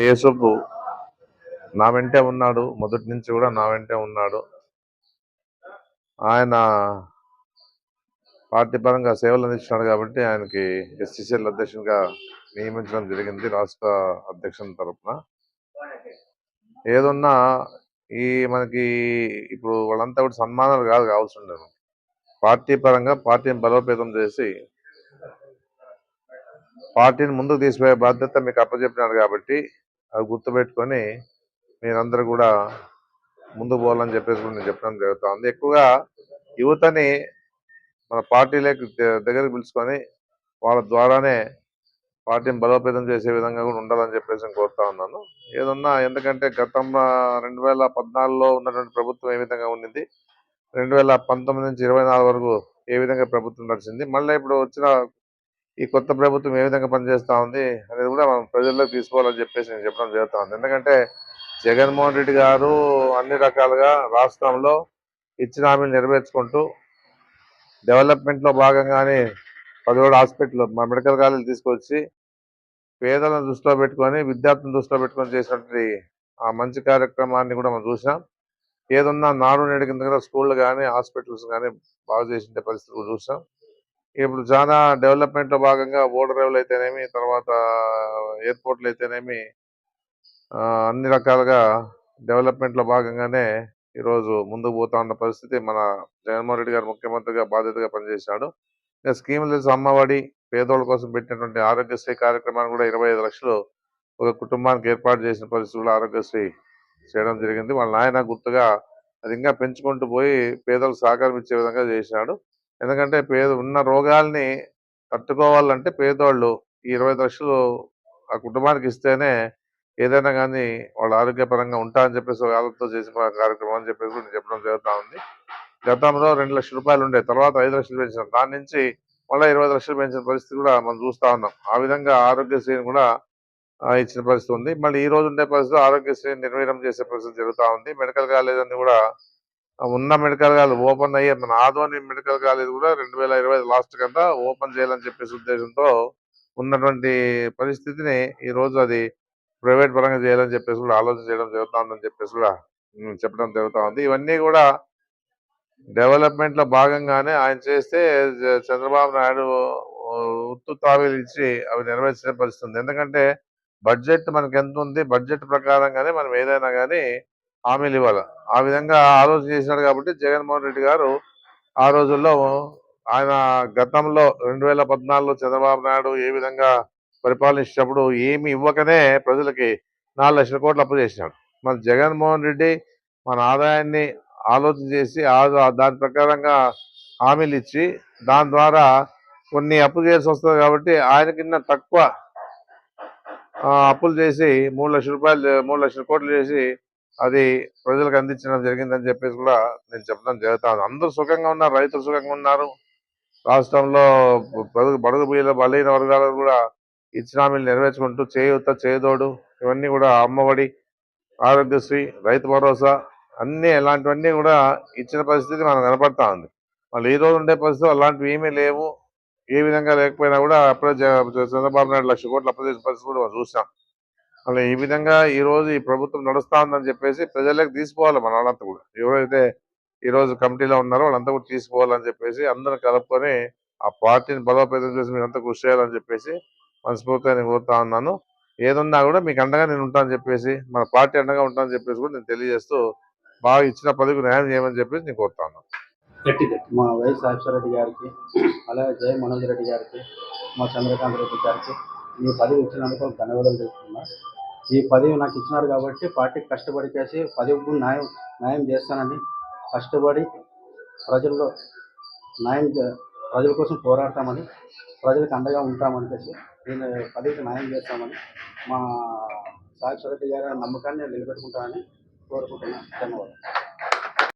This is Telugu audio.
యేసపు నా వెంటే ఉన్నాడు మొదటి నుంచి కూడా నా వెంటే ఉన్నాడు. ఆయన పార్టీ పరంగా సేవలు అందించినాడు కాబట్టి ఆయనకి ఎస్సీసీఎల్ అధ్యక్షునిగా నియమించడం జరిగింది రాష్ట్ర అధ్యక్షుని తరఫున ఏదున్నా ఈ మనకి ఇప్పుడు వాళ్ళంతా కూడా సన్మానాలు కాదు కావాల్సి ఉండేది పార్టీ పరంగా పార్టీని బలోపేతం చేసి పార్టీని ముందుకు తీసుకుపోయే బాధ్యత మీకు అప్పచెప్పినారు కాబట్టి అవి గుర్తుపెట్టుకొని మీరందరూ కూడా ముందు పోవాలని చెప్పేసి కూడా నేను చెప్పడం జరుగుతుంది ఎక్కువగా యువతని మన పార్టీలకు ద- దగ్గరికి పిలుచుకొని వాళ్ళ ద్వారానే పార్టీని బలోపేతం చేసే విధంగా కూడా ఉండాలని చెప్పేసి నేను కోరుతా ఉన్నాను. ఏదన్నా ఎందుకంటే గతంలో రెండు వేల పద్నాలుగులో ఉన్నటువంటి ప్రభుత్వం ఏ విధంగా ఉండింది రెండు వేల పంతొమ్మిది నుంచి ఇరవై నాలుగు వరకు ఏ విధంగా ప్రభుత్వం నడిచింది మళ్ళీ ఇప్పుడు వచ్చిన ఈ కొత్త ప్రభుత్వం ఏ విధంగా పనిచేస్తూ ఉంది అనేది కూడా మనం ప్రజల్లోకి తీసుకోవాలని చెప్పేసి నేను చెప్పడం జరుగుతుంది ఎందుకంటే జగన్మోహన్ రెడ్డి గారు అన్ని రకాలుగా రాష్ట్రంలో ఇచ్చిన హామీలు నెరవేర్చుకుంటూ డెవలప్మెంట్లో భాగంగానే పదిహేడు హాస్పిటల్ మా మెడికల్ కాలేజీలు తీసుకొచ్చి పేదలను దృష్టిలో పెట్టుకొని విద్యార్థులను దృష్టిలో పెట్టుకొని చేసినటువంటి ఆ మంచి కార్యక్రమాన్ని కూడా మనం చూసాం ఏదన్నా నాడు నేడు కింద కూడా స్కూళ్ళు కానీ హాస్పిటల్స్ కానీ బాగు చేసిన పరిస్థితి కూడా చూసాం ఇప్పుడు చాలా డెవలప్మెంట్లో భాగంగా ఓడరేవులు అయితేనేమి తర్వాత ఎయిర్పోర్ట్లు అయితేనేమి ఆ, అన్ని రకాలుగా డెవలప్మెంట్లో భాగంగానే ఈరోజు ముందుకు పోతా ఉన్న పరిస్థితి మన జగన్మోహన్ రెడ్డి గారు ముఖ్యమంత్రిగా బాధ్యతగా పనిచేశాడు. ఇంకా స్కీమ్ తెలుసు అమ్మఒడి పేదోళ్ళ కోసం పెట్టినటువంటి ఆరోగ్యశ్రీ కార్యక్రమాన్ని కూడా ఇరవై ఐదు లక్షలు ఒక కుటుంబానికి ఏర్పాటు చేసిన పరిస్థితి కూడా ఆరోగ్యశ్రీ చేయడం జరిగింది. వాళ్ళ నాయన గుర్తుగా అది ఇంకా పెంచుకుంటూ పోయి పేదలకు సహకారం ఇచ్చే విధంగా చేశాడు. ఎందుకంటే పేద ఉన్న రోగాల్ని తట్టుకోవాలంటే పేదోళ్ళు ఈ ఇరవై ఐదు లక్షలు ఆ కుటుంబానికి ఇస్తేనే ఏదైనా కానీ వాళ్ళ ఆరోగ్యపరంగా ఉంటా అని చెప్పేసి వాళ్ళతో చేసిన కార్యక్రమం అని చెప్పేసి నేను చెప్పడం జరుగుతా ఉంది. గతంలో రెండు లక్షల రూపాయలు ఉండే తర్వాత ఐదు లక్షలు పెంచాం దాని నుంచి మళ్ళీ ఇరవై లక్షలు పెంచిన పరిస్థితి కూడా మనం చూస్తా ఉన్నాం. ఆ విధంగా ఆరోగ్యశ్రీని కూడా ఇచ్చిన పరిస్థితి ఉంది. మళ్ళీ ఈ రోజు ఉండే పరిస్థితి ఆరోగ్యశ్రీని నిర్వీర్యం చేసే పరిస్థితి జరుగుతా ఉంది. మెడికల్ కాలేజ్ కూడా ఉన్న మెడికల్ కాలేజ్ ఓపెన్ అయ్యి మన ఆదోని మెడికల్ కాలేజ్ కూడా రెండు వేల ఇరవై లాస్ట్ కంతా ఓపెన్ చేయాలని చెప్పేసి ఉద్దేశంతో ఉన్నటువంటి పరిస్థితిని ఈ రోజు అది ప్రైవేట్ పరంగా చేయాలని చెప్పేసి కూడా ఆలోచన చేయడం జరుగుతుందని చెప్పేసి కూడా చెప్పడం జరుగుతూ ఉంది. ఇవన్నీ కూడా డెవలప్మెంట్లో భాగంగానే ఆయన చేస్తే చంద్రబాబు నాయుడు ఉత్తు తావీలు ఇచ్చి అవి నెరవేర్చిన పరిస్థితుంది ఎందుకంటే బడ్జెట్ మనకి ఎంత ఉంది? బడ్జెట్ ప్రకారంగానే మనం ఏదైనా కానీ హామీలు ఇవ్వాలి. ఆ విధంగా ఆలోచన చేసినాడు కాబట్టి జగన్మోహన్ రెడ్డి గారు ఆ రోజుల్లో ఆయన గతంలో రెండు వేల పద్నాలుగులో చంద్రబాబు నాయుడు ఏ విధంగా పరిపాలించినప్పుడు ఏమి ఇవ్వకనే ప్రజలకి నాలుగు లక్షల కోట్లు అప్పు చేసినాడు. మన జగన్మోహన్ రెడ్డి మన ఆదాయాన్ని ఆలోచన చేసి ఆ దాని ప్రకారంగా హామీలు ఇచ్చి దాని ద్వారా కొన్ని అప్పు చేయాల్సి వస్తుంది కాబట్టి ఆయనకిన్న తక్కువ అప్పులు చేసి మూడు లక్షల రూపాయలు మూడు లక్షల కోట్లు చేసి అది ప్రజలకు అందించడం జరిగిందని చెప్పేసి కూడా నేను చెప్పడం జరుగుతాను అందరూ సుఖంగా ఉన్నారు రైతులు సుఖంగా ఉన్నారు. రాష్ట్రంలో బడుగు బడుగు బీల బలైన వర్గాలకు కూడా ఇచ్చిన హామీలు నెరవేర్చుకుంటూ చేయూత చేదోడు ఇవన్నీ కూడా అమ్మఒడి ఆరోగ్యశ్రీ రైతు భరోసా అన్నీ ఇలాంటివన్నీ కూడా ఇచ్చిన పరిస్థితి మనకు కనపడతా ఉంది. మళ్ళీ ఈ రోజు ఉండే పరిస్థితి అలాంటివి ఏమీ లేవు. ఏ విధంగా లేకపోయినా కూడా అప్పుడే చంద్రబాబు నాయుడు లక్ష కోట్లు అప్పచేసిన పరిస్థితి కూడా మనం చూసాం మళ్ళీ ఈ విధంగా ఈ రోజు ఈ ప్రభుత్వం నడుస్తా ఉందని చెప్పేసి ప్రజలకు తీసుకోవాలి మన వాళ్ళంతా కూడా. ఎవరైతే ఈ రోజు కమిటీలో ఉన్నారో వాళ్ళంతా కూడా తీసుకోవాలని చెప్పేసి అందరు కలుపుకొని ఆ పార్టీని బలోపేతం చేసి మీరంతా కృషి చేయాలని చెప్పేసి మనస్ఫూర్తిగా నేను కోరుతా ఉన్నాను. ఏదున్నా కూడా మీకు అండగా నేను ఉంటానని చెప్పేసి మన పార్టీ అండగా ఉంటానని చెప్పేసి కూడా నేను తెలియజేస్తూ బాగా ఇచ్చిన పదవికి న్యాయం చేయమని చెప్పేసి నేను కోరుతా ఉన్నాను. గట్టి గట్టి. మా వైఎస్ రెడ్డి గారికి అలాగే జయ మనోజ్ రెడ్డి గారికి మా చంద్రకాంత్ రెడ్డి గారికి ఈ పదవి ఇచ్చినందుకు ధన్యవాదాలు తెలుపుతున్నా. ఈ పదవి నాకు ఇచ్చినారు కాబట్టి పార్టీకి కష్టపడి చేసి పదవికి న్యాయం న్యాయం చేస్తానని కష్టపడి ప్రజల్లో న్యాయం చే- ప్రజల కోసం పోరాడతామని ప్రజలకు అండగా ఉంటామని చెప్పి నేను పదవికి న్యాయం చేస్తామని మా సాక్షి రెడ్డి గారి నమ్మకాన్ని నిలబెట్టుకుంటామని కోరుకుంటున్నాను ధన్యవాదాలు.